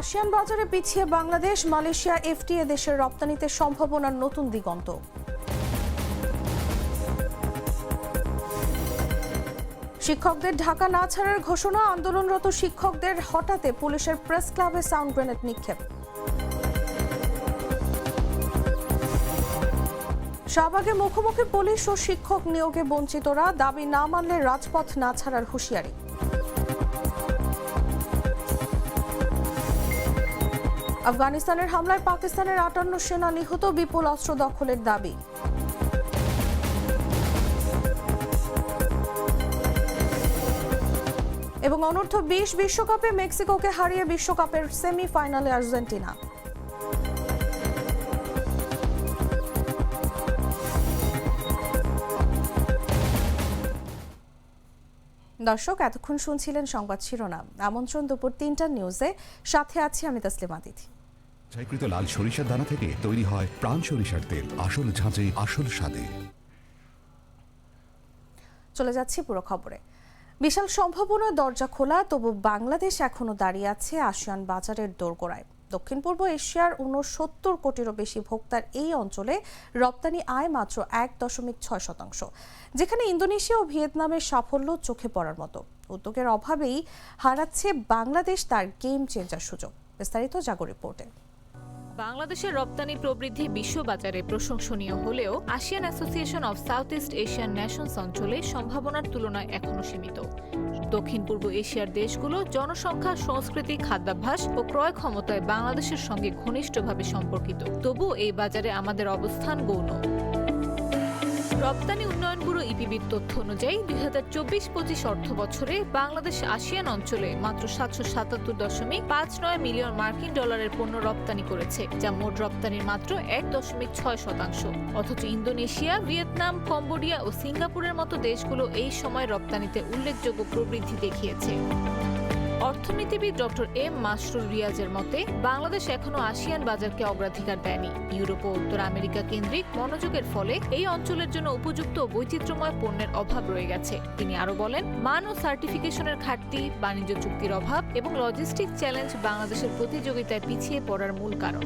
ASEAN বাজারে পিছিয়ে Bangladesh, Malaysia, FTA দেশের রপ্তানিতে সম্ভাবনার নতুন দিগন্ত। শিক্ষকদের ঢাকা না ছাড়ার ঘোষণা, আন্দোলনরত শিক্ষকদের হঠাতে পুলিশের প্রেস ক্লাবে সাউন্ড গ্রেনেড নিক্ষেপ। শাহবাগে মুখোমুখি পুলিশ ও শিক্ষক নিয়োগে বঞ্চিতরা, দাবি না মানলে রাজপথ না ছাড়ার হুঁশিয়ারি। আফগানিস্তানের হামলায় পাকিস্তানের আটান্ন সেনা নিহত, বিপুল অস্ত্র দখলের দাবি। এবং অনূর্ধ্ব বিশ বিশ্বকাপে মেক্সিকোকে হারিয়ে বিশ্বকাপের সেমিফাইনালে আর্জেন্টিনা। দর্শক, এতক্ষণ শুনছিলেন সংবাদ শিরোনাম। আমন্ত্রণ দুপুর তিনটার নিউজে। সাথে আছি আমি তাসলিমা দিদি ছাইকৃত লাল সরিষার দানা থেকে তৈরি হয় প্রাণ সরিষার তেল। আসল ঝাঁঝে, আসল স্বাদে। চলে যাচ্ছি পুরো খবরে। বিশাল সম্ভাবনার দরজা খোলা, তবু বাংলাদেশ এখনও দাঁড়িয়ে আছে আসিয়ান বাজারের দোরগোড়ায়। দক্ষিণ পূর্ব এশিয়ার উনসত্তর কোটিরও বেশি ভোক্তার এই অঞ্চলে রপ্তানি আয় মাত্র এক দশমিক ছয় শতাংশ, যেখানে ইন্দোনেশিয়া ও ভিয়েতনামের সাফল্য চোখে পড়ার মতো। উদ্যোগের অভাবেই হারাচ্ছে বাংলাদেশ তার গেম চেঞ্জার সুযোগ। বিস্তারিত জাগো রিপোর্টে। বাংলাদেশের রপ্তানি প্রবৃদ্ধি বিশ্ববাজারে প্রশংসনীয় হলেও ASEAN Association of South East Asian Nations অঞ্চলে সম্ভাবনার তুলনায় এখনও সীমিত। দক্ষিণ পূর্ব এশিয়ার দেশগুলো জনসংখ্যা, সংস্কৃতি, খাদ্যাভ্যাস ও ক্রয় ক্ষমতায় বাংলাদেশের সঙ্গে ঘনিষ্ঠভাবে সম্পর্কিত। তবু এই বাজারে আমাদের অবস্থান গৌণ। রপ্তানি উন্নয়ন ব্যুরো ইপিবির তথ্য অনুযায়ী দুই হাজার চব্বিশ পঁচিশ অর্থ বছরে বাংলাদেশ আসিয়ান অঞ্চলে মাত্র সাতশো সাতাত্তর দশমিক পাঁচ নয় মিলিয়ন মার্কিন ডলারের পণ্য রপ্তানি করেছে, যা মোট রপ্তানির মাত্র এক দশমিক ছয় শতাংশ। অথচ ইন্দোনেশিয়া, ভিয়েতনাম, কম্বোডিয়া ও সিঙ্গাপুরের মতো দেশগুলো এই সময় রপ্তানিতে উল্লেখযোগ্য প্রবৃদ্ধি দেখিয়েছে। অর্থনীতিবিদ ডক্টর এম মাসরুল রিয়াজের মতে, বাংলাদেশ এখনও আসিয়ান বাজারকে অগ্রাধিকার দেয়নি। ইউরোপ ও উত্তর আমেরিকা কেন্দ্রিক মনোযোগের ফলে এই অঞ্চলের জন্য উপযুক্ত বৈচিত্র্যময় পণ্যের অভাব রয়ে গেছে। তিনি আরও বলেন, মান ও সার্টিফিকেশনের ঘাটতি, বাণিজ্য চুক্তির অভাব এবং লজিস্টিক চ্যালেঞ্জ বাংলাদেশের প্রতিযোগিতায় পিছিয়ে পড়ার মূল কারণ।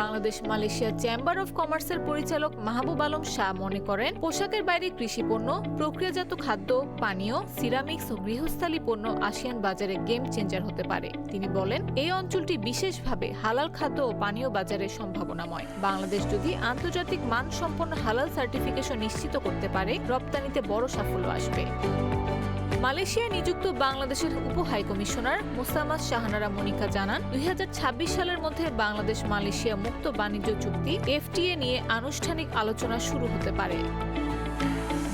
বাংলাদেশ, মালয়েশিয়া চেম্বার অফ কমার্সের পরিচালক মাহবুব আলম শাহ মনে করেন, পোশাকের বাইরে কৃষি পণ্য, প্রক্রিয়াজাত খাদ্য, পানীয় সিরামিক্স ও গৃহস্থালী পণ্য আসিয়ান বাজারে গেম চেঞ্জার হতে পারে। তিনি বলেন, এই অঞ্চলটি বিশেষভাবে হালাল খাদ্য ও পানীয় বাজারের সম্ভাবনাময়। বাংলাদেশ যদি আন্তর্জাতিক মানসম্পন্ন হালাল সার্টিফিকেশন নিশ্চিত করতে পারে, রপ্তানিতে বড় সাফল্য আসবে। মালয়েশিয়ায় নিযুক্ত বাংলাদেশের উপ high commissioner Mosammat Shahanara Monica জানান, দুই হাজার ছাব্বিশ সালের মধ্যে বাংলাদেশ মালয়েশিয়া মুক্ত বাণিজ্য চুক্তি এফটিএ নিয়ে আনুষ্ঠানিক আলোচনা শুরু হতে পারে।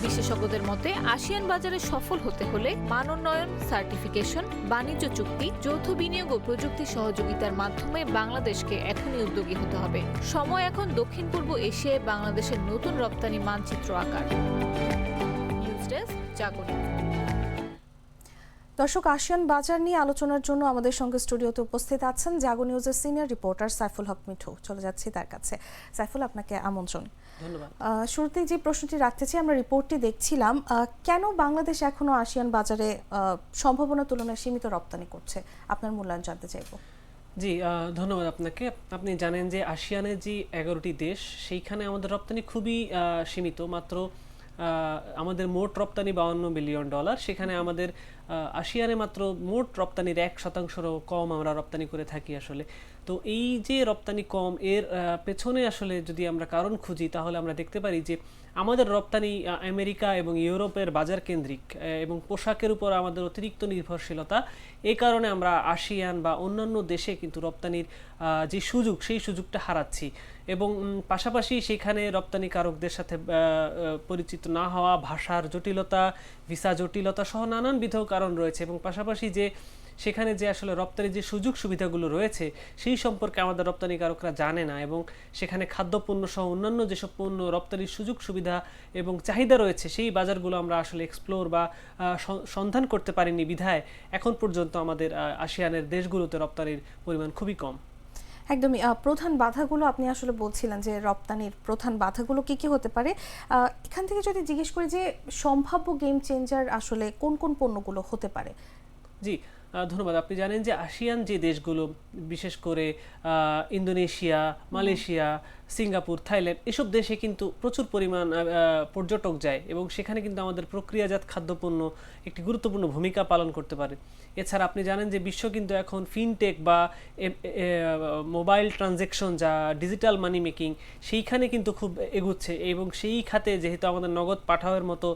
বিশেষজ্ঞদের মতে, আসিয়ান বাজারে সফল হতে হলে মানোন্নয়ন, সার্টিফিকেশন, বাণিজ্য চুক্তি, যৌথ বিনিয়োগ ও প্রযুক্তি সহযোগিতার মাধ্যমে বাংলাদেশকে এখনই উদ্যোগী হতে হবে। সময় এখন দক্ষিণ পূর্ব এশিয়ায় বাংলাদেশের নতুন রপ্তানি মানচিত্র আকার। নিউজ ডেস্ক, জাগরণ। দর্শক আসিয়ান বাজার নিয়ে আলোচনার জন্য আমাদের সঙ্গে স্টুডিওতে উপস্থিত আছেন জাগো নিউজের সিনিয়র রিপোর্টার সাইফুল হক মিঠু। চলে যাচ্ছি তার কাছে। সাইফুল আপনাকে আমন্ত্রণ। ধন্যবাদ। শুরুতেই যে প্রশ্নটি রাখতে চাই আমরা রিপোর্টটি দেখছিলাম কেন বাংলাদেশ এখনও আসিয়ান বাজারে সম্ভাবনা তুলনায় সীমিত রপ্তানি করছে? আপনার মূল্যায়ন জানতে চাইব। জি ধন্যবাদ আপনাকে। আপনি জানেন যে আসিয়ানের যে এগারোটি দেশ সেইখানে আমাদের রপ্তানি খুবই সীমিত। মাত্র আমাদের মোট রপ্তানি বাউন্ন বিলিয়ন ডলার। সেখানে আমাদের আসিয়ানে মাত্র মোট রপ্তানির এক শতাংশেরও কম আমরা রপ্তানি করে থাকি আসলে। তো এই যে রপ্তানি কম, এর পেছনে আসলে যদি আমরা কারণ খুঁজি, তাহলে আমরা দেখতে পারি যে আমাদের রপ্তানি আমেরিকা এবং ইউরোপের বাজার কেন্দ্রিক এবং পোশাকের উপর আমাদের অতিরিক্ত নির্ভরশীলতা এই কারণে আমরা আসিয়ান বা অন্যান্য দেশে কিন্তু রপ্তানির যে সুযোগ, সেই সুযোগটা হারাচ্ছি। এবং পাশাপাশি সেখানে রপ্তানিকারকদের সাথে পরিচিত না হওয়া, ভাষার জটিলতা, ভিসা জটিলতা সহ নানানবিধ কারণ রয়েছে এবং পাশাপাশি যে, সেখানে যে আসলে রপ্তানির যে সুযোগ সুবিধাগুলো রয়েছে, সেই সম্পর্কে আমাদের রপ্তানিকারকরা জানে না এবং সেখানে খাদ্যপণ্য সহ অন্যান্য যেসব পণ্য রপ্তানির সুযোগ সুবিধা এবং চাহিদা রয়েছে, সেই বাজারগুলো আমরা আসলে এক্সপ্লোর বা সন্ধান করতে পারিনি বিধায় এখন পর্যন্ত আমাদের আসিয়ানের দেশগুলোতে রপ্তানির পরিমাণ খুবই কম। একদমই প্রধান বাধাগুলো আপনি আসলে বলছিলেন যে রপ্তানির প্রধান বাধাগুলো কি কি হতে পারে। এখান থেকে যদি জিজ্ঞেস করি যে সম্ভাব্য গেম চেঞ্জার আসলে কোন কোন পণ্যগুলো হতে পারে? জি ধন্যবাদ। আপনি জানেন যে আসিয়ান যে দেশগুলো বিশেষ করে ইন্দোনেশিয়া মালয়েশিয়া সিঙ্গাপুর, থাইল্যান্ড এসব দেশে কিন্তু প্রচুর পরিমাণ পর্যটক যায় এবং সেখানে কিন্তু আমাদের প্রক্রিয়াজাত খাদ্যপণ্য একটি গুরুত্বপূর্ণ ভূমিকা পালন করতে পারে। এছাড়া আপনি জানেন যে বিশ্ব কিন্তু এখন ফিনটেক বা মোবাইল ট্রানজেকশন যা ডিজিটাল মানি মেকিং সেইখানে কিন্তু খুব এগুচ্ছে এবং সেই খাতে যেহেতু আমাদের নগদ পাঠাওয়ের মতো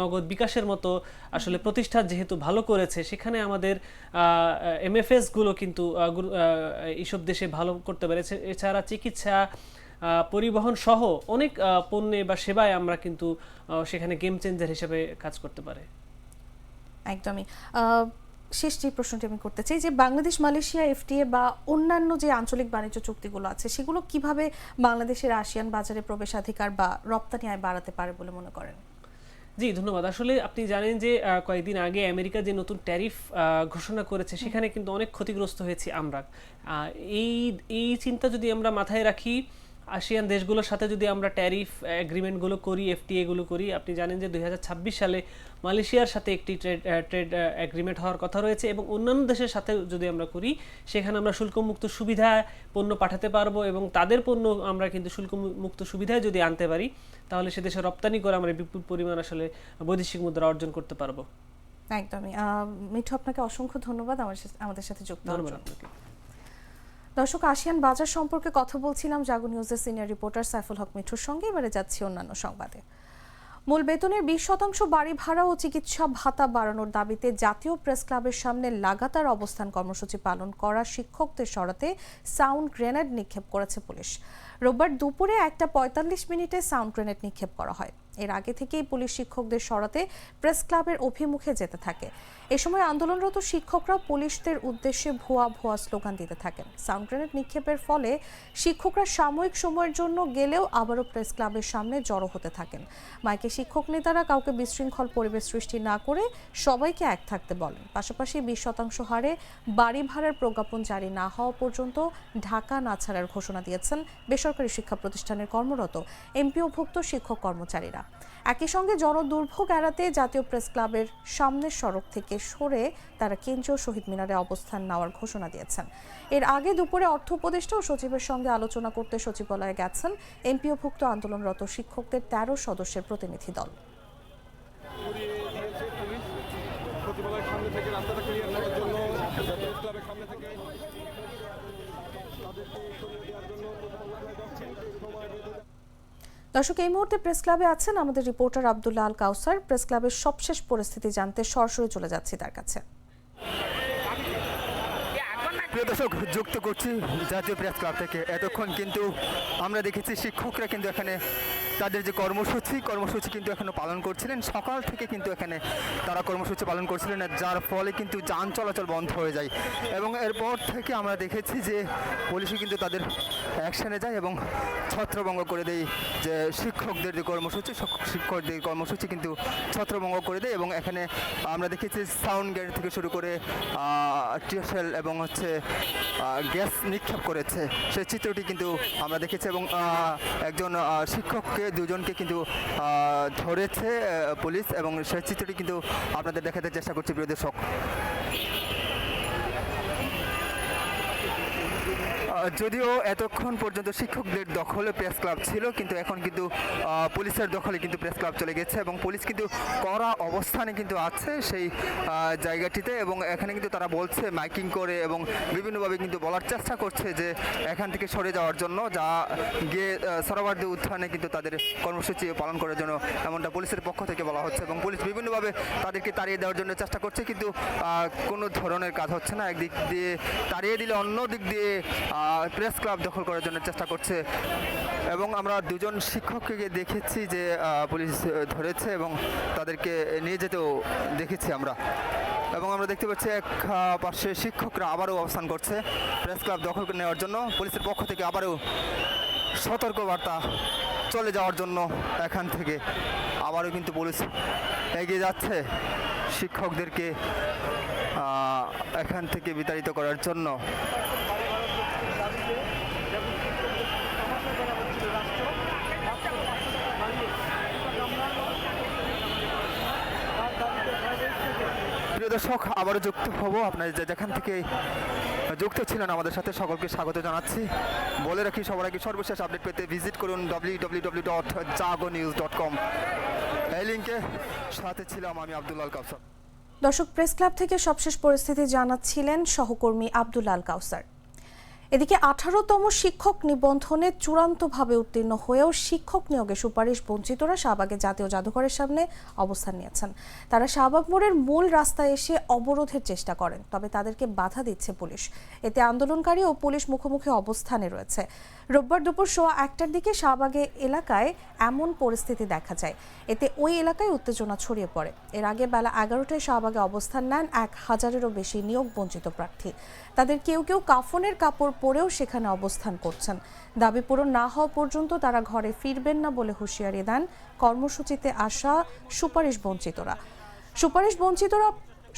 নগদ বিকাশের মতো আসলে প্রতিষ্ঠান যেহেতু ভালো করেছে সেখানে আমাদের এমএফএসগুলো কিন্তু এইসব দেশে ভালো করতে পেরেছে। এছাড়া চিকিৎসা পরিবহন সহ অনেক পণ্যে বা সেবায় আমরা কিন্তু সেখানে গেম চেঞ্জার হিসেবে কাজ করতে পারে। একদমই। শেষ যে প্রশ্নটি আমি করতে চাই, যে বাংলাদেশ, মালয়েশিয়া, এফটিএ বা অন্যান্য যে আঞ্চলিক বাণিজ্য চুক্তিগুলো আছে, সেগুলো কীভাবে বাংলাদেশের আসিয়ান বাজারে প্রবেশাধিকার বা রপ্তানি আয় বাড়াতে পারে বলে মনে করেন? জি ধন্যবাদ। আসলে আপনি জানেন যে কয়েকদিন আগে আমেরিকা যে নতুন ট্যারিফ ঘোষণা করেছে সেখানে কিন্তু অনেক ক্ষতিগ্রস্ত হয়েছি আমরা। এই এই চিন্তা যদি আমরা মাথায় রাখি আসিয়ান দেশগুলোর সাথে যদি আমরা ট্যারিফ এগ্রিমেন্টগুলো করি এফটিএ গুলো করি আপনি জানেন যে দু হাজার ছাব্বিশ সালে মালয়েশিয়ার সাথে একটি ট্রেড ট্রেড এগ্রিমেন্ট হওয়ার কথা রয়েছে এবং অন্যান্য দেশের সাথে যদি আমরা করি সেখানে আমরা শুল্কমুক্ত সুবিধা পণ্য পাঠাতে পারব এবং তাদের পণ্য আমরা কিন্তু শুল্ক মুক্ত সুবিধায় যদি আনতে পারি তাহলে সে দেশে রপ্তানি করে আমরা বিপুল পরিমাণ আসলে বৈদেশিক মুদ্রা অর্জন করতে পারব। একদমই। মিঠু আপনাকে অসংখ্য ধন্যবাদ আমার আমাদের সাথে যুক্ত হওয়ার ধন্যবাদ জন্য। দর্শক, আসিয়ান বাজার সম্পর্কে কথা বলছিলাম জাগো নিউজের সিনিয়র রিপোর্টার সাইফুল হক মিঠুর সঙ্গে। এবারে যাচ্ছি অন্যান্য সংবাদে। মূল বেতনের বিশ শতাংশ বাড়ি ভাড়া ও চিকিৎসা ভাতা বাড়ানোর দাবিতে জাতীয় প্রেস ক্লাবের সামনে লাগাতার অবস্থান কর্মসূচি পালন করা শিক্ষকদের সরাতে সাউন্ড গ্রেনেড নিক্ষেপ করেছে পুলিশ। রোববার দুপুরে একটা পঁয়তাল্লিশ মিনিটে সাউন্ড গ্রেনেড নিক্ষেপ করা হয়। এর আগে থেকেই পুলিশ শিক্ষকদের সরাতে প্রেস ক্লাবের অভিমুখে যেতে থাকে। এ সময় আন্দোলনরত শিক্ষকরা পুলিশদের উদ্দেশ্যে ভুয়া ভুয়া স্লোগান দিতে থাকেন। সাউন্ড গ্রেনেড নিক্ষেপের ফলে শিক্ষকরা সাময়িক সময়ের জন্য গেলেও আবারও প্রেস ক্লাবের সামনে জড়ো হতে থাকেন। মাইকে শিক্ষক নেতারা কাউকে বিশৃঙ্খল পরিবেশ সৃষ্টি না করে সবাইকে এক থাকতে বলেন। পাশাপাশি বিশ শতাংশ হারে বাড়ি ভাড়ার প্রজ্ঞাপন জারি না হওয়া পর্যন্ত ঢাকা না ছাড়ার ঘোষণা দিয়েছেন বেসরকারি শিক্ষা প্রতিষ্ঠানের কর্মরত এমপিওভুক্ত শিক্ষক কর্মচারীরা। একই সঙ্গে জনদুর্ভোগ এড়াতে জাতীয় প্রেস ক্লাবের সামনের সড়ক থেকে সরে তারা কেন্দ্রীয় শহীদ মিনারে অবস্থান নেওয়ার ঘোষণা দিয়েছেন। এর আগে দুপুরে অর্থ উপদেষ্টা ও সচিবের সঙ্গে আলোচনা করতে সচিবালয়ে গেছেন এমপিওভুক্ত আন্দোলনরত শিক্ষকদের তেরো সদস্যের প্রতিনিধি দল সচিবালয়ের সামনে থেকে রাস্তাটা ক্লিয়ার করার জন্য প্রেস ক্লাবের সামনে থেকে তাদেরকে সরিয়ে দেওয়ার জন্য সচিবালয়ে যাচ্ছি সময় বেঁধে দর্শক, এই মুহূর্তে প্রেস ক্লাবে আছেন আমাদের রিপোর্টার আব্দুল্লাহ আল কাউসার। প্রেস ক্লাবের সবশেষ পরিস্থিতি জানতে সরাসরি চলে যাচ্ছি তার কাছে। প্রিয় দর্শক, যুক্ত করছি জাতীয় প্রেস ক্লাব থেকে। এতক্ষণ কিন্তু আমরা দেখেছি শিক্ষকরা কিন্তু এখানে তাদের যে কর্মসূচি কর্মসূচি কিন্তু এখনও পালন করছিলেন। সকাল থেকে কিন্তু এখানে তারা কর্মসূচি পালন করছিলেন যার ফলে কিন্তু যান চলাচল বন্ধ হয়ে যায়। এবং এরপর থেকে আমরা দেখেছি যে পুলিশও কিন্তু তাদের অ্যাকশানে যায় এবং ছত্রভঙ্গ করে দেয় যে শিক্ষকদের যে কর্মসূচি শিক্ষকদের কর্মসূচি কিন্তু ছত্রভঙ্গ করে দেয় এবং এখানে আমরা দেখেছি সাউন্ড গ্যারেজ থেকে শুরু করে টিউশন এবং হচ্ছে গ্যাস নিক্ষেপ করেছে। সেই চিত্রটি কিন্তু আমরা দেখেছি এবং একজন শিক্ষককে দুজনকে কিন্তু ধরেছে পুলিশ এবং সেই চিত্রটি কিন্তু আপনাদের দেখাতে চেষ্টা করছে প্রিয় দর্শক। যদিও এতক্ষণ পর্যন্ত শিক্ষকদের দখলে প্রেস ক্লাব ছিল কিন্তু এখন কিন্তু পুলিশের দখলে কিন্তু প্রেস ক্লাব চলে গেছে এবং পুলিশ কিন্তু কড়া অবস্থানে কিন্তু আছে সেই জায়গাটিতে এবং এখানে কিন্তু তারা বলছে মাইকিং করে এবং বিভিন্নভাবে কিন্তু বলার চেষ্টা করছে যে এখান থেকে সরে যাওয়ার জন্য যা গিয়ে আহ, উত্থানে কিন্তু তাদের কর্মসূচি পালন করার জন্য এমনটা পুলিশের পক্ষ থেকে বলা হচ্ছে এবং পুলিশ বিভিন্নভাবে তাদেরকে তাড়িয়ে দেওয়ার জন্য চেষ্টা করছে কিন্তু কোনো ধরনের কাজ হচ্ছে না। একদিক দিয়ে তাড়িয়ে দিলে অন্য দিক দিয়ে প্রেস ক্লাব দখল করার জন্য চেষ্টা করছে। এবং আমরা দুজন শিক্ষককে দেখেছি যে পুলিশ ধরেছে এবং তাদেরকে নিয়ে যেতেও দেখেছি আমরা। এবং আমরা দেখতে পাচ্ছি এক পাশে শিক্ষকরা আবারও অবস্থান করছে প্রেস ক্লাব দখল নেওয়ার জন্য। পুলিশের পক্ষ থেকে আবারও সতর্কবার্তা চলে যাওয়ার জন্য এখান থেকে আবারও কিন্তু পুলিশ এগিয়ে যাচ্ছে শিক্ষকদেরকে এখান থেকে বিতাড়িত করার জন্য। প্রিয় দর্শক আবারও যুক্ত হব। আপনার যেখান থেকে যুক্ত ছিলেন আমাদের সাথে সকলকে স্বাগত জানাচ্ছি। বলে রাখি, সবার আগে সর্বশেষ আপডেট পেতে ভিজিট করুন W W dot Jago news dot com এই লিঙ্কে সাথে ছিলাম আমি আব্দুল্লাল কাউসার। দর্শক, প্রেস ক্লাব থেকে সবশেষ পরিস্থিতি জানাচ্ছিলেন সহকর্মী আব্দুল্লাল কাউসার। এদিকে আঠারোতম শিক্ষক নিবন্ধনে চূড়ান্তভাবে উত্তীর্ণ হয়েও শিক্ষক নিয়োগে সুপারিশ বঞ্চিতরা শাহবাগে জাতীয় জাদুঘরের সামনে অবস্থান নিয়েছেন। তারা শাহবাগ মোড়ের মূল রাস্তায় এসে অবরোধের চেষ্টা করেন, তবে তাদেরকে বাধা দিচ্ছে পুলিশ। এতে আন্দোলনকারী ও পুলিশ মুখোমুখি অবস্থানে রয়েছে। রোববার দুপুর সোয়া একটার দিকে শাহবাগে এলাকায় এমন পরিস্থিতি দেখা যায়। এতে ওই এলাকায় উত্তেজনা ছড়িয়ে পড়ে। এর আগে বেলা এগারোটায় শাহবাগে অবস্থান নেন এক হাজারেরও বেশি নিয়োগ বঞ্চিত প্রার্থী। তাদের কেউ কেউ কাফনের কাপড় পরেও সেখানে অবস্থান করছেন। দাবি পূরণ না হওয়া পর্যন্ত তারা ঘরে ফিরবেন না বলে হুঁশিয়ারি দেন কর্মসূচিতে আসা সুপারিশ বঞ্চিতরা সুপারিশ বঞ্চিতরা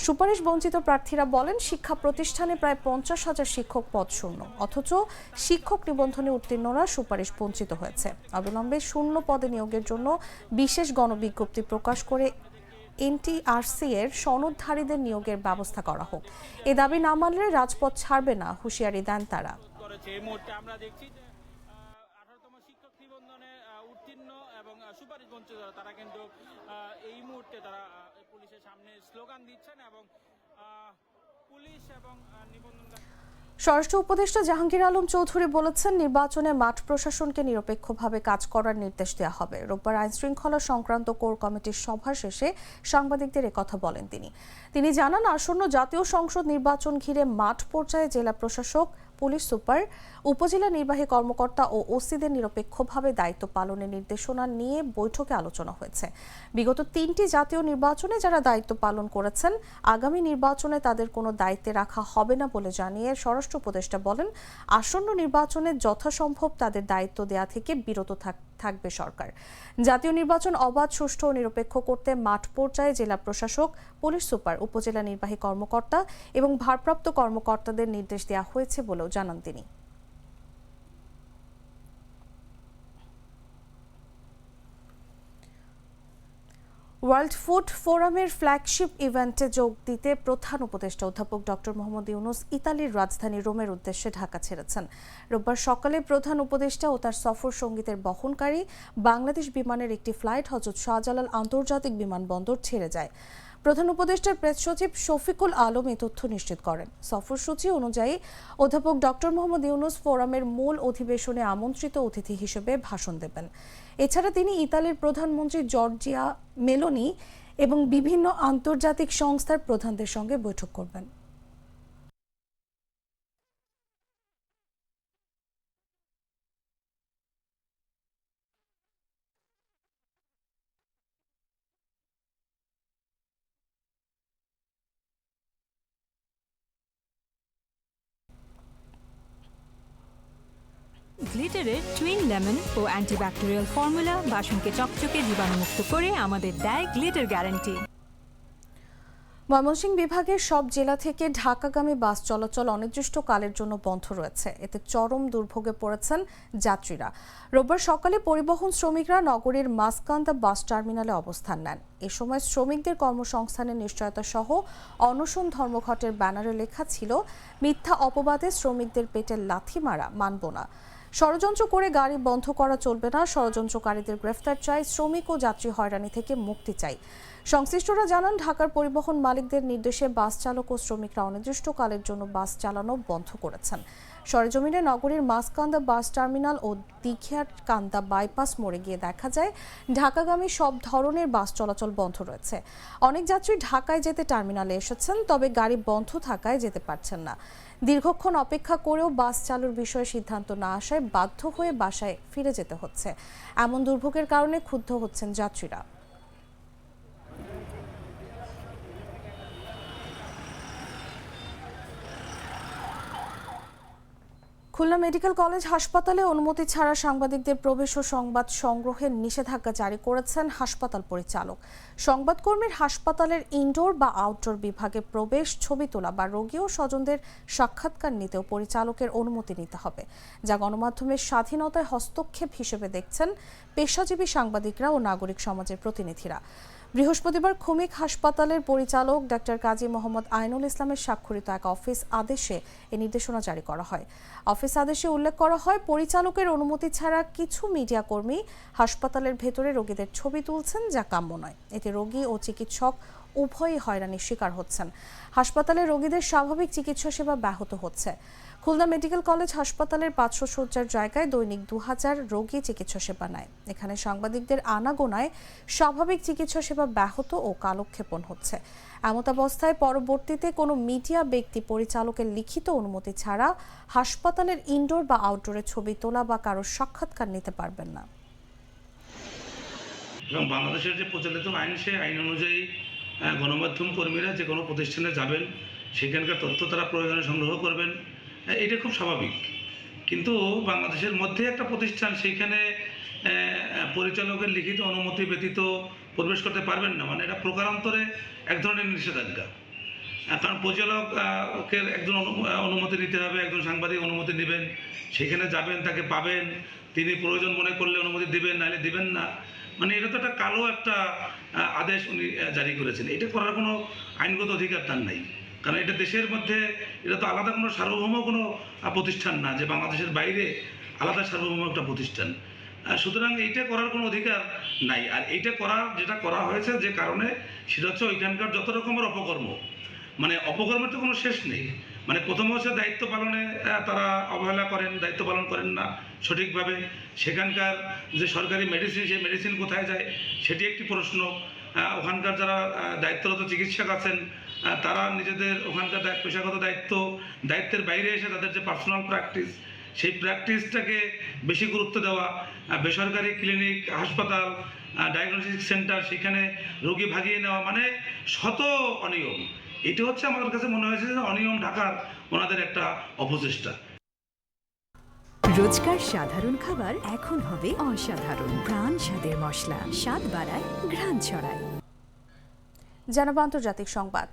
সুপারিশ বঞ্চিত প্রার্থীরা বলেন, শিক্ষা প্রতিষ্ঠানে প্রায় পঞ্চাশ হাজার শিক্ষক পদ শূন্য। অথচ শিক্ষক নিবন্ধনে উত্তীর্ণরা সুপারিশ বঞ্চিত হয়েছে। অবিলম্বে শূন্য পদে নিয়োগের জন্য বিশেষ গণবিজ্ঞপ্তি প্রকাশ করে এনটিআরসি এর সনদধারীদের নিয়োগের ব্যবস্থা করা হোক। এ দাবি না মানলে রাজপথ ছাড়বে না, হুঁশিয়ারি দেন তারা। এই মুহূর্তে আমরা দেখছি যে আঠারোতম শিক্ষক নিবন্ধনে আহ, উত্তীর্ণ এবং আহ, সুপারিশ বঞ্চিত যারা, তারা কিন্তু আহ, এই মুহূর্তে তারা আহ, পুলিশের সামনে স্লোগান দিচ্ছেন এবং পুলিশ এবং স্বরাষ্ট্র উপদেষ্টা জাহাঙ্গীর আলম চৌধুরী বলেছেন, নির্বাচনে মাঠ প্রশাসনকে নিরপেক্ষভাবে কাজ করার নির্দেশ দেওয়া হবে। রোববার আইন শৃঙ্খলা সংক্রান্ত কোর কমিটির সভা শেষে সাংবাদিকদের কথা বলেন তিনি। তিনি জানান, আসন্ন জাতীয় সংসদ নির্বাচন ঘিরে মাঠ পর্যায়ে জেলা প্রশাসক পুলিশ সুপার, উপজেলা নির্বাহী কর্মকর্তা ও ওসিদের নিরপেক্ষভাবে দায়িত্ব পালনের নির্দেশনা নিয়ে বৈঠকে আলোচনা হয়েছে। বিগত তিনটি জাতীয় নির্বাচনে যারা দায়িত্ব পালন করেছেন, আগামী নির্বাচনে তাদের কোনো দায়িত্বে রাখা হবে না বলে জানিয়ে স্বরাষ্ট্র উপদেষ্টা বলেন, আসন্ন নির্বাচনে যথাসম্ভব তাদের দায়িত্ব দেয়া থেকে বিরত থাক- থাকবে সরকার। জাতীয় নির্বাচন অবাধ, সুষ্ঠু ও নিরপেক্ষ করতে মাঠ পর্যায়ে জেলা প্রশাসক, পুলিশ সুপার, উপজেলা নির্বাহী কর্মকর্তা এবং ভারপ্রাপ্ত কর্মকর্তাদের নির্দেশ দেওয়া হয়েছে বলেও জানান তিনি। ওয়ার্ল্ড ফুড ফোরামের ফ্ল্যাগশিপ ইভেন্টে যোগ দিতে প্রধান উপদেষ্টা অধ্যাপক ডক্টর মোহাম্মদ ইউনুস ইতালির রাজধানী রোমের উদ্দেশ্যে ঢাকা ছেড়েছেন। রোববার সকালে প্রধান উপদেষ্টা ও তার সফর সঙ্গীতের বহনকারী বাংলাদেশ বিমানের একটি ফ্লাইট হজরত শাহজালাল আন্তর্জাতিক বিমানবন্দর ছেড়ে যায়। প্রধান উপদেষ্টার প্রেস সচিব শফিকুল আলম এ তথ্য নিশ্চিত করেন। সফরসূচি অনুযায়ী অধ্যাপক ডক্টর মোহাম্মদ ইউনুস ফোরামের মূল অধিবেশনে আমন্ত্রিত অতিথি হিসেবে ভাষণ দেবেন। এছাড়া তিনি ইতালির প্রধানমন্ত্রী জর্জিয়া মেলোনি এবং বিভিন্ন আন্তর্জাতিক সংস্থার প্রধানদের সঙ্গে বৈঠক করবেন। গ্লিটারের টুইন লেমন ও অ্যান্টিব্যাকটেরিয়াল ফর্মুলা বাসনকে চকচকে জীবাণুমুক্ত করে আমাদের দেয় গ্লিটার গ্যারান্টি ময়মনসিংহ বিভাগের সব জেলা থেকে ঢাকাগামী বাস চলাচল অনির্দিষ্টকালের জন্য বন্ধ রয়েছে। এতে চরম দুর্ভোগে পড়েছেন যাত্রীরা। রোববার সকালে পরিবহন শ্রমিকরা নগরীর মাসকান্দা বাস টার্মিনালে অবস্থান নেন। এ সময় শ্রমিকদের কর্মসংস্থানের নিশ্চয়তা সহ অনশন ধর্মঘটের ব্যানারে লেখা ছিল, মিথ্যা অপবাদে শ্রমিকদের পেটে লাথি মারা মানব না। ষড়যন্ত্র করে গাড়ি বন্ধ করা চলবে না। ষড়যন্ত্রকারীদের গ্রেফতার চাই, শ্রমিক ও যাত্রী হয়রানি থেকে মুক্তি চাই। সংশ্লিষ্টরা জানান, ঢাকার পরিবহন মালিকদের নির্দেশে বাস চালক ও শ্রমিকরা অনির্দিষ্টকালের জন্য বাস চালানো বন্ধ করেছেন। সরেজমিনে নগরীর মাসকান্দা বাস টার্মিনাল ও দীঘিয়ার কান্দা বাইপাস মোড়ে গিয়ে দেখা যায়, ঢাকাগামী সব ধরনের বাস চলাচল বন্ধ রয়েছে। অনেক যাত্রী ঢাকায় যেতে টার্মিনালে এসেছেন, তবে গাড়ি বন্ধ থাকায় যেতে পারছেন না। দীর্ঘক্ষণ অপেক্ষা করেও বাস চালুর বিষয়ে সিদ্ধান্ত না আসায় বাধ্য হয়ে বাসায় ফিরে যেতে হচ্ছে। এমন দুর্ভোগের কারণে ক্ষুব্ধ হচ্ছেন যাত্রীরা। খুলনা মেডিকেল কলেজ হাসপাতালে অনুমতি ছাড়া সাংবাদিকদের প্রবেশ ও সংবাদ সংগ্রহের নিষেধাজ্ঞা জারি করেছেন হাসপাতাল পরিচালক। সংবাদকর্মীর হাসপাতালের ইনডোর বা আউটডোর বিভাগে প্রবেশ, ছবি তোলা বা রোগী ও স্বজনদের সাক্ষাৎকার নিতেও পরিচালকের অনুমতি নিতে হবে, যা গণমাধ্যমের স্বাধীনতায় হস্তক্ষেপ হিসেবে দেখছেন পেশাজীবী সাংবাদিকরা ও নাগরিক সমাজের প্রতিনিধিরা। বৃহস্পতিবার খুমিক হাসপাতালের পরিচালক ডাক্তার কাজী মোহাম্মদ আইনুল ইসলামের স্বাক্ষরিত এক অফিস আদেশে এ নির্দেশনা জারি করা হয়। অফিস আদেশে উল্লেখ করা হয়, পরিচালকের অনুমতি ছাড়া কিছু মিডিয়া কর্মী হাসপাতালের ভেতরে রোগীদের ছবি তুলছেন যা কাম্য নয়। এতে রোগী ও চিকিৎসক উভয়ই হয়রানির শিকার হচ্ছেন। হাসপাতালে রোগীদের স্বাভাবিক চিকিৎসা সেবা ব্যাহত হচ্ছে। খুলনা মেডিকেল কলেজ হাসপাতালের পাঁচশো শয্যার জায়গায় দৈনিক দু হাজার রোগী চিকিৎসা সেবা নেয়। এখানে সাংবাদিকদের আনাগোনায় স্বাভাবিক চিকিৎসা সেবা ব্যাহত ও কালক্ষেপণ হচ্ছে। এমতাবস্থায় পরবর্তীতে কোনো মিডিয়া ব্যক্তি পরিচালকের লিখিত অনুমতি ছাড়া হাসপাতালের ইনডোর বা আউটডোরে ছবি তোলা বা কারোর সাক্ষাৎকার নিতে পারবেন না। এবং বাংলাদেশের যে প্রচলিত আইন, সেই আইন অনুযায়ী গণমাধ্যম কর্মীরা যে কোনো প্রতিষ্ঠানে যাবেন, সেখানকার তথ্য তারা প্রয়োজনে সংগ্রহ করবেন। এটা খুব স্বাভাবিক। কিন্তু বাংলাদেশের মধ্যে একটা প্রতিষ্ঠান সেইখানে পরিচালকের লিখিত অনুমতি ব্যতীত প্রবেশ করতে পারবেন না। মানে এটা প্রকারান্তরে এক ধরনের নিষেধাজ্ঞা। কারণ পরিচালক আহ, ওকে একজন অনু- অনুমতি নিতে হবে একজন সাংবাদিক অনুমতি নেবেন সেখানে যাবেন তাকে পাবেন তিনি প্রয়োজন মনে করলে অনুমতি দেবেন নাহলে দেবেন না। মানে এটা তো একটা কালো একটা আদেশ উনি জারি করেছেন। এটা করার কোনো আইনগত অধিকার তার নাই। কারণ এটা দেশের মধ্যে, এটা তো আলাদা কোনো সার্বভৌম কোনো প্রতিষ্ঠান না, যে বাংলাদেশের বাইরে আলাদা সার্বভৌম একটা প্রতিষ্ঠান। সুতরাং এইটা করার কোনো অধিকার নাই। আর এইটা করার, যেটা করা হয়েছে যে কারণে, সেটা হচ্ছে ওইখানকার যত রকমের অপকর্ম। মানে অপকর্মের তো কোনো শেষ নেই। মানে প্রথম হচ্ছে দায়িত্ব পালনে তারা অবহেলা করেন, দায়িত্ব পালন করেন না সঠিকভাবে। সেখানকার যে সরকারি মেডিসিন সেই মেডিসিন কোথায় যায়, সেটি একটি প্রশ্ন। ওখানকার যারা দায়িত্বরত চিকিৎসক আছেন তারা নিজেদের ওখানকার পেশাগত দায়িত্ব দায়িত্বের বাইরে এসে তাদের যে পার্সোনাল প্র্যাকটিস সেই প্র্যাকটিসটাকে বেশি গুরুত্ব দেওয়া বেসরকারি ক্লিনিক হাসপাতাল ডায়াগনস্টিক সেন্টার সেখানে রোগী ভাগিয়ে নেওয়া মানে শত অনিয়ম। এটা হচ্ছে আমাদের কাছে মনে হয়েছে যে অনিয়ম ঢাকার ওনাদের একটা অপচেষ্টা। রোজকার সাধারণ খাবার এখন হবে অসাধারণ। প্রাণ স্বাদের মশলা স্বাদ বাড়ায় ঘ্রাণ ছড়ায়। জানাব আন্তর্জাতিক সংবাদ।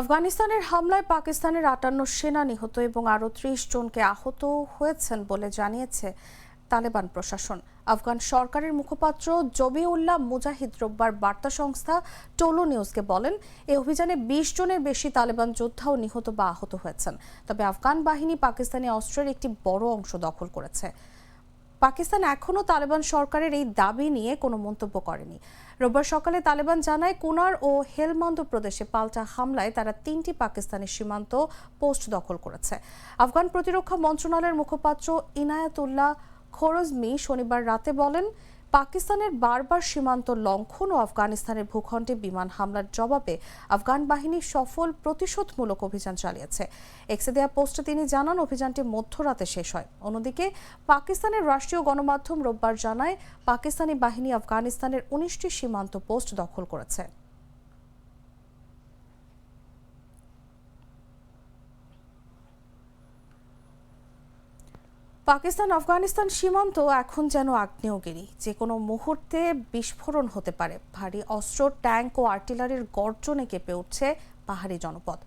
আফগানিস্তানের হামলায় পাকিস্তানের আটান্ন সেনা নিহত এবং আরও ত্রিশ জনকে আহত হয়েছেন বলে জানিয়েছে তালেবান প্রশাসন। আফগান সরকারের মুখপাত্র জবিউল্লাহ মুজাহিদ রোববার বার্তা সংস্থা টোলো নিউজকে বলেন এই অভিযানে বিশ জনের বেশি তালেবান যোদ্ধাও নিহত বা আহত হয়েছেন। তবে আফগান বাহিনী পাকিস্তানি অস্ত্রের একটি বড় অংশ দখল করেছে। পাকিস্তান এখনও তালেবান সরকারের এই দাবি নিয়ে কোনো মন্তব্য করেনি। রোববার সকালে তালেবান জানায় কুনার ও হেলমন্দ প্রদেশে পাল্টা হামলায় তারা তিনটি পাকিস্তানি সীমান্ত পোস্ট দখল করেছে। আফগান প্রতিরক্ষা মন্ত্রণালয়ের মুখপাত্র ইনায়াতুল্লাহ খোরজমি শনিবার রাতে বলেন পাকিস্তানের বারবার সীমান্ত লঙ্ঘন ও আফগানিস্তানের ভূখণ্ডে বিমান হামলার জবাবে আফগান বাহিনী সফল প্রতিশোধমূলক অভিযান চালিয়েছে। এক্সে দেয়া পোস্টে তিনি জানান, অভিযানটি মধ্যরাতে শেষ হয়। অন্যদিকে, পাকিস্তানের রাষ্ট্রীয় গণমাধ্যম রোববার জানায়, পাকিস্তানি বাহিনী আফগানিস্তানের উনিশটি সীমান্ত পোস্ট দখল করেছে। পাকিস্তান, আফগানিস্তান সীমান্ত এখন যেন আগ্নেয়গিরি। যে কোনো মুহূর্তে বিস্ফোরণ হতে পারে। ভারী অস্ত্র, ট্যাঙ্ক ও আর্টিলারির গর্জনে কেঁপে উঠছে পাহাড়ি জনপদ।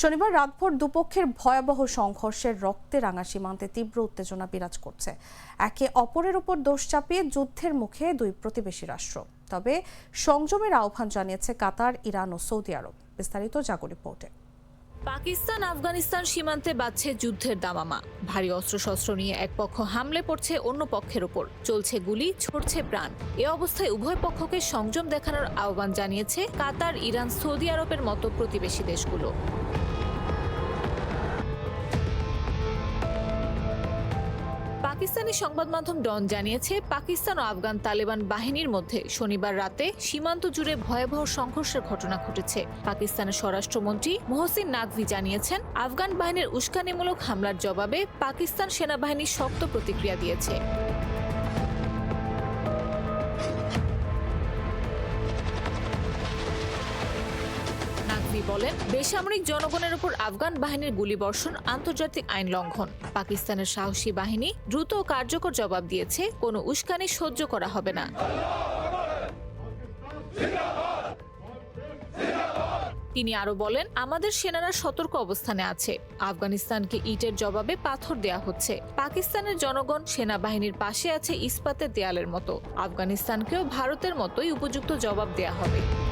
শনিবার রাতভর দুপক্ষের ভয়াবহ সংঘর্ষের রক্তে রাঙা সীমান্তে তীব্র উত্তেজনা বিরাজ করছে। একে অপরের উপর দোষ চাপিয়ে যুদ্ধের মুখে দুই প্রতিবেশী রাষ্ট্র। তবে সংযমের আহ্বান জানিয়েছে কাতার, ইরান ও সৌদি আরব। বিস্তারিত জাগো রিপোর্টে। পাকিস্তান আফগানিস্তান সীমান্তে বাজছে যুদ্ধের দামামা। ভারী অস্ত্রশস্ত্র নিয়ে এক পক্ষ হামলে পড়ছে অন্য পক্ষের ওপর। চলছে গুলি ছড়ছে প্রাণ। এ অবস্থায় উভয় পক্ষকে সংযম দেখানোর আহ্বান জানিয়েছে কাতার, ইরান, সৌদি আরবের মতো প্রতিবেশী দেশগুলো। পাকিস্তানি সংবাদ মাধ্যম ডন জানিয়েছে, পাকিস্তান ও আফগান তালেবান বাহিনীর মধ্যে শনিবার রাতে সীমান্ত জুড়ে ভয়াবহ সংঘর্ষের ঘটনা ঘটেছে। পাকিস্তানের স্বরাষ্ট্রমন্ত্রী মোহসিন নাকভি জানিয়েছেন, আফগান বাহিনীর উস্কানিমূলক হামলার জবাবে পাকিস্তান সেনাবাহিনী শক্ত প্রতিক্রিয়া দিয়েছে। বলেন, বেসামরিক জনগণের উপর আফগান বাহিনীর গুলিবর্ষণ, আন্তর্জাতিক আইন লঙ্ঘন। পাকিস্তানের সাহসী বাহিনী দ্রুত কার্যকর জবাব দিয়েছে, কোনো উস্কানি সহ্য করা হবে না। তিনি আরও বলেন, আমাদের সেনারা সতর্ক অবস্থানে আছে। আফগানিস্তানকে ইটের জবাবে পাথর দেয়া হচ্ছে। পাকিস্তানের জনগণ সেনাবাহিনীর পাশে আছে ইস্পাতের দেয়ালের মতো। আফগানিস্তানকেও ভারতের মতোই উপযুক্ত জবাব দেয়া হবে।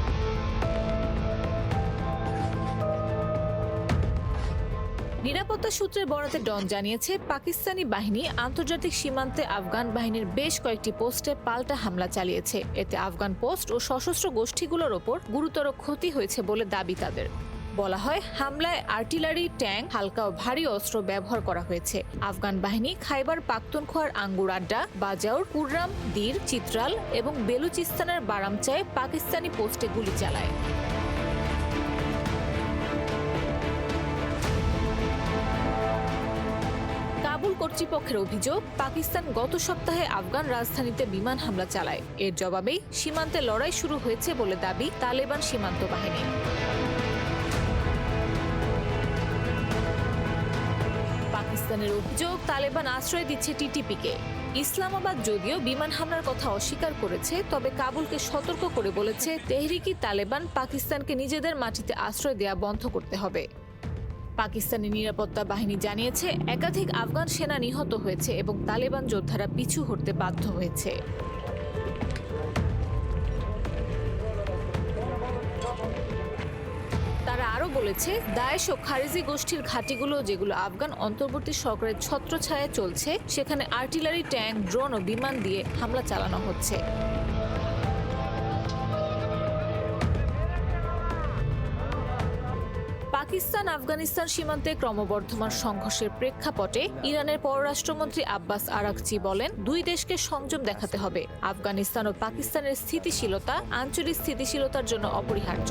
নিরাপত্তা সূত্রের বরাতে ডন জানিয়েছে, পাকিস্তানি বাহিনী আন্তর্জাতিক সীমান্তে আফগান বাহিনীর বেশ কয়েকটি পোস্টে পাল্টা হামলা চালিয়েছে। এতে আফগান পোস্ট ও সশস্ত্র গোষ্ঠীগুলোর ওপর গুরুতর ক্ষতি হয়েছে বলে দাবি তাদের। বলা হয়, হামলায় আর্টিলারি ট্যাঙ্ক হালকা ও ভারী অস্ত্র ব্যবহার করা হয়েছে। আফগান বাহিনী খাইবার পাখতুনখোয়ার আঙ্গুর আড্ডা, বাজাউর, কুররাম, দীর, চিত্রাল এবং বেলুচিস্তানের বারামচায় পাকিস্তানি পোস্টে গুলি চালায়। কর্তৃপক্ষের অভিযোগ, পাকিস্তান গত সপ্তাহে আফগান রাজধানীতে বিমান হামলা চালায়। এর জবাবেই সীমান্তে লড়াই শুরু হয়েছে বলে দাবি তালেবান সীমান্ত বাহিনী। পাকিস্তানের অভিযোগ, তালেবান আশ্রয় দিচ্ছে টিটিপিকে। ইসলামাবাদ যদিও বিমান হামলার কথা অস্বীকার করেছে, তবে কাবুলকে সতর্ক করে বলেছে, তেহরিকি তালেবান পাকিস্তানকে নিজেদের মাটিতে আশ্রয় দেয়া বন্ধ করতে হবে। পাকিস্তানি নিরাপত্তা বাহিনী জানিয়েছে, একাধিক আফগান সেনা নিহত হয়েছে এবং তালেবান যোদ্ধারা পিছু হটতে বাধ্য হয়েছে। তারা আরও বলেছে, দায়েশ ও খারিজি গোষ্ঠীর ঘাঁটিগুলো যেগুলো আফগান অন্তর্বর্তী সরকারের ছত্রছায়ায় চলছে, সেখানে আর্টিলারি, ট্যাঙ্ক, ড্রোন ও বিমান দিয়ে হামলা চালানো হচ্ছে। পাকিস্তান, আফগানিস্তান সীমান্তে ক্রমবর্ধমান সংঘর্ষের প্রেক্ষাপটে ইরানের পররাষ্ট্রমন্ত্রী আব্বাস আরাকচি বলেন, দুই দেশকে সংযম দেখাতে হবে। আফগানিস্তান ও পাকিস্তানের স্থিতিশীলতা আঞ্চলিক স্থিতিশীলতার জন্য অপরিহার্য।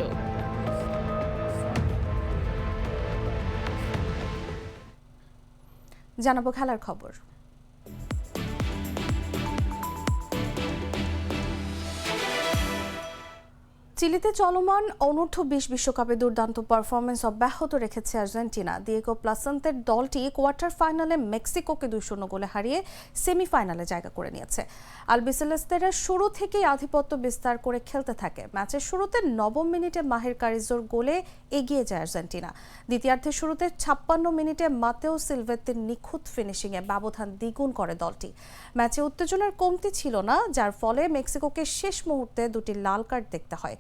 জানাব খেলার খবর। চিলিতে চলমান অনূর্ধ্ব বিশ বিশ্বকাপে দুর্দান্ত পারফরমেন্স অব্যাহত রেখেছে আর্জেন্টিনা। দিয়েগো প্লাসেন্তের দলটি কোয়ার্টার ফাইনালে মেক্সিকোকে দুই শূন্য গোলে হারিয়ে সেমিফাইনালে জায়গা করে নিয়েছে। আলবিসেলেস্তেরা শুরু থেকেই আধিপত্য বিস্তার করে খেলতে থাকে। ম্যাচের শুরুতে নবম মিনিটে মাহের কারিজোর গোলে এগিয়ে যায় আর্জেন্টিনা। দ্বিতীয়ার্ধের শুরুতে ছাপ্পান্ন মিনিটে মাতেও সিলভেত্তির নিখুঁত ফিনিশিংয়ে ব্যবধান দ্বিগুণ করে দলটি। ম্যাচে উত্তেজনার কমতি ছিল না, যার ফলে মেক্সিকোকে শেষ মুহূর্তে দুটি লাল কার্ড দেখতে হয়।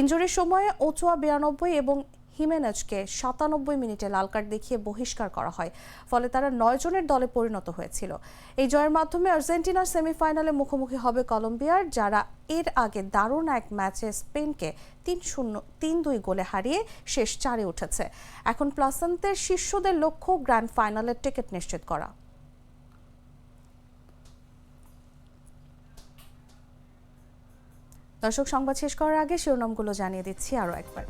ইঞ্জুরির সময়ে ওচোয়া বিরানব্বই এবং হিমেনেজকে সাতানব্বই মিনিটে লাল কার্ড দেখিয়ে বহিষ্কার করা হয়। ফলে তারা নয় জনের দলে পরিণত হয়েছিল। এই জয়ের মাধ্যমে আর্জেন্টিনার সেমিফাইনালে মুখোমুখি হবে কলম্বিয়ার, যারা এর আগে দারুণ এক ম্যাচে স্পেনকে তিন শূন্য, তিন দুই গোলে হারিয়ে শেষ চারে উঠেছে। এখন প্লাসান্তের শিষ্যদের লক্ষ্য গ্র্যান্ড ফাইনালের টিকিট নিশ্চিত করা। দর্শক, সংবাদ শেষ করার আগে শিরোনামগুলো জানিয়ে দিচ্ছি আরও একবার।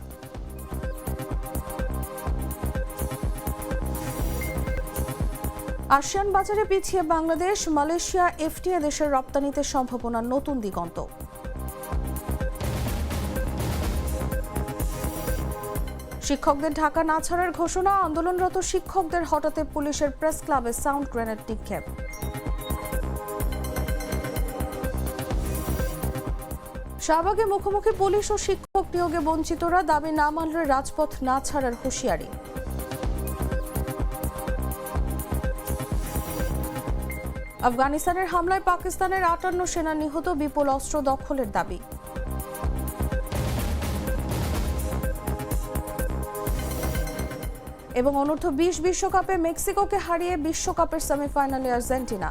আসিয়ান বাজারে পিছিয়ে বাংলাদেশ, মালয়েশিয়া, এফটিএ দেশের রপ্তানিতে সম্ভাবনা নতুন দিগন্ত। শিক্ষকদের ঢাকা না ছাড়ার ঘোষণা, আন্দোলনরত শিক্ষকদের হঠাতে পুলিশের প্রেস ক্লাবে সাউন্ড গ্রেনেড নিক্ষেপ। শাহবাগে মুখোমুখি পুলিশ ও শিক্ষক নিয়োগে বঞ্চিতরা দাবি না মানলে রাজপথ না ছাড়ার হুঁশিয়ারি। আফগানিস্তানের হামলায় পাকিস্তানের আটান্ন সেনা নিহত, বিপুল অস্ত্র দখলের দাবি। এবং অনূর্ধ্ব বিশ বিশ্বকাপে মেক্সিকোকে হারিয়ে বিশ্বকাপের সেমিফাইনালে আর্জেন্টিনা।